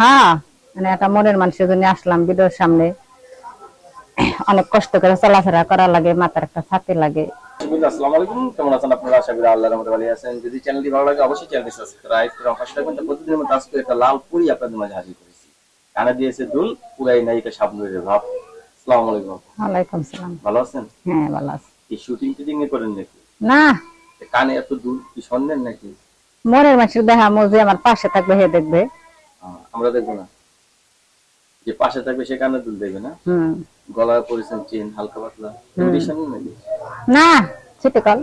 হ্যাঁ। মানে একটা মনের মানুষের জন্য আসলাম ভিডিওর সামনে। অনেক কষ্ট করে চলাফেরা করা লাগে মাথার একটা ছাতি লাগে। আসসালামু আলাইকুম। কেমন আছেন আপনারা? আশা করি আল্লাহর রহমতে ভালো আছেন। যদি চ্যানেলটি ভালো লাগে অবশ্যই চ্যানেলটি সাবস্ক্রাইব করে পাশে থাকবেন তো প্রতিদিনের মতো আজকে একটা লাল পুরি আপনাদের মাঝে হাজির করেছি। কানে দিয়েছে দুল পুরাই নায়িকা শাবনুরের ভাব। আসসালামু আলাইকুম ওয়ালাইকুম সালাম। ভালো আছেন? হ্যাঁ ভালো আছে। কি শুটিং টিটিং করেন নাকি? না। কানে এত দুল কি নাকি? মনের মানুষের দেখা মজে আমার পাশে থাকবে হে দেখবে। আমরা দেখব না। যে পাশে থাকবে সে কানে দুল দেবে না? গলায় পরেছেন চেন হালকা পাতলা। নাকি? না সিটি কল।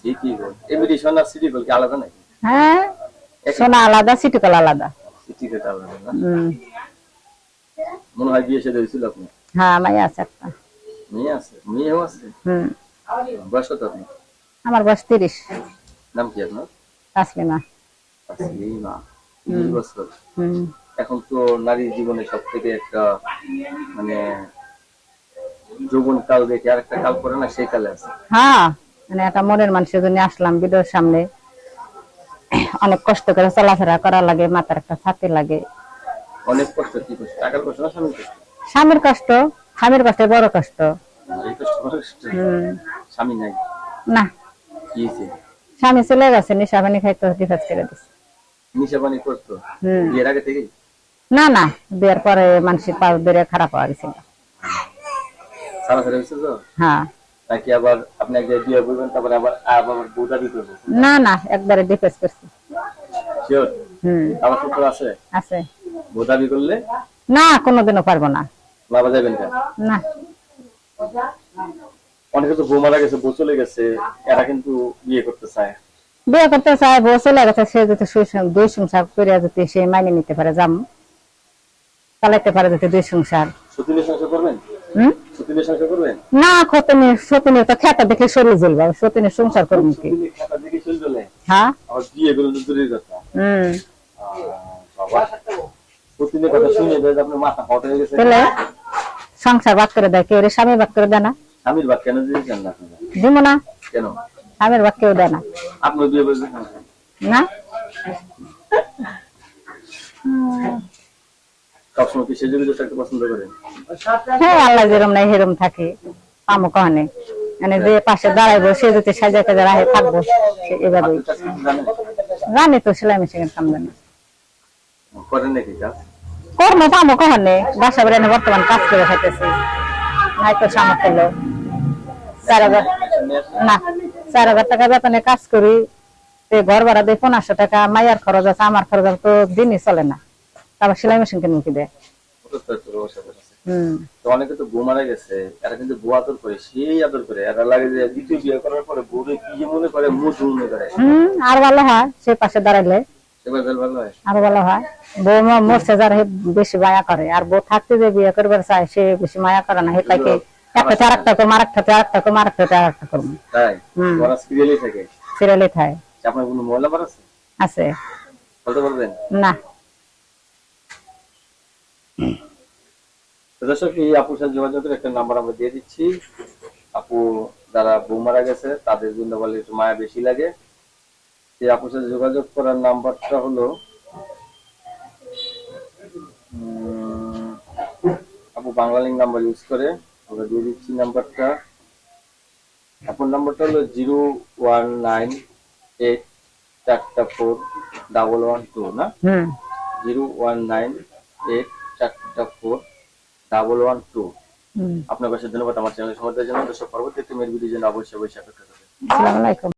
সিটি গোল এমিডিশন আর সিটি গোল কি আলাদা নাকি? হ্যাঁ সোনা আলাদা সিটি কল আলাদা। সিটি গোল আলাদা না? মনে হয় বিয়ে সেটা হয়েছিল আপনি হ্যাঁ মাই আছে একটা। মেয়ে আছে? মেয়েও আছে? হুম। বয়স কত আপনার? আমার বয়স তিরিশ। নাম কি আপনার? তাসলিমা। তাসলিমা। বছর এখন তো নারী জীবনে সব থেকে একটা মানে যৌবন কাল দেখে আর একটা কাল পরে না সেই কালে আছে। হ্যাঁ মানে একটা মনের মানুষের জন্য আসলাম ভিডিওর সামনে। অনেক কষ্ট করে চলাফেরা করা লাগে মাথার একটা ছাতি লাগে। অনেক কষ্ট কি কষ্ট? টাকার কষ্ট না স্বামীর কষ্ট? স্বামীর কষ্ট স্বামীর কষ্ট বড় কষ্ট। স্বামী নাই। না। কি স্বামী চলে গেছে নিশা পানি খাইতো ডিফেন্স করে দিচ্ছে নিশা পানি করতো বিয়ের আগে থেকে না না বিয়ের পরে মানুষের পাশ বেড়ে খারাপ হওয়া গেছিল। সারা ফেরা হয়েছে তো? হ্যাঁ। নাকি আবার আপনি বিয়ে করবেন তারপরে আবার আবার বউটা দিতে না না একবারে করছি। শিওর? হুম। আছে? আছে। বউ দাবি করলে? না কোনোদিনও পারব না। বাবা যাবেন না। অনেকে তো বউ মারা গেছে বউ চলে গেছে এরা কিন্তু বিয়ে করতে চায়। বিয়ে করতে চায় বউ চলে গেছে সে দুই সংসার করে সে মাইনে নিতে পারে চালাইতে পারে দুই সংসার। না খতনে সতনে তো খেতা দেখে শরীর জ্বলবে সতনে কি? হ্যাঁ। হুম। সংসার বাদ করে দেয় কেউ স্বামী বাদ করে দেয় না? স্বামীর বাদ কেন দিয়েছেন না দিব না। কেন? স্বামীর বাদ কেউ দেয় না। আপনার বিয়ে করবেন না? সবসময় কি সেজে গুজে থাকতে পছন্দ করেন হ্যাঁ আল্লাহ নাই হেরম থাকে। কহনে মানে যে পাশে দাঁড়াইবো সে যদি সাজা রাহে থাকব এভাবেই। জানি তো সেলাই মেশিনের কাম জানি। করেন নাকি কাজ? কর্ম পামো কহনে বাসা বেড়ে বর্তমান কাজ করে খাইতেছি। নাই তো সামর্থ্য চার হাজার না চার হাজার টাকা বেতনে কাজ করি। ঘর ভাড়া দিয়ে পনেরোশো টাকা মায়ের খরচ আছে আমার খরচ তো দিনই চলে না। তারপর সেলাই মেশিন কিনে কি দেয়? ওটা তো একটু রহস্য আছে। হম। তো অনেকে তো মারা গেছে এরা কিন্তু বউ আদর করে সেই আদর করে। এরা লাগে যে দ্বিতীয় বিয়ে করার পরে বউরে কি মনে করে মুখ মনে করে আর ভালো হয় সে পাশে দাঁড়াইলে। হয়। আরও ভালো হয়। বউ মরছে যার বেশি মায়া করে আর বউ থাকতে যে বিয়ে করবার চায় সে বেশি মায়া করে না। হে তাকে একটা চার একটা করব একটা চার একটা করব আর একটা চার একটা করব। তাই? হুম। ওরা থাকে? সিরিয়ালে থাকে। আপনার কোনো মহিলা বার আছে? আছে। বলতে পারবেন? না। দর্শক এই আপুর সাথে যোগাযোগের একটা নাম্বার আমরা দিয়ে দিচ্ছি। আপু যারা বউ মারা গেছে তাদের জন্য বলে একটু মায়া বেশি লাগে। এই আপুর সাথে যোগাযোগ করার নাম্বারটা হলো আপু বাংলালিং নাম্বার ইউজ করে আমরা দিয়ে দিচ্ছি নাম্বারটা। এখন নাম্বারটা হলো জিরো ওয়ান নাইন এইট চারটা ফোর ডাবল ওয়ান টু না? জিরো ওয়ান নাইন এইট চারটা ফোর ডাবল ওয়ান টু। আপনার কাছে ধন্যবাদ আমার চ্যানেল সমর্থনের জন্য। দর্শক পরবর্তী একটি মেয়ের ভিডিও জন্য অবশ্যই অবশ্যই অপেক্ষা করবেন।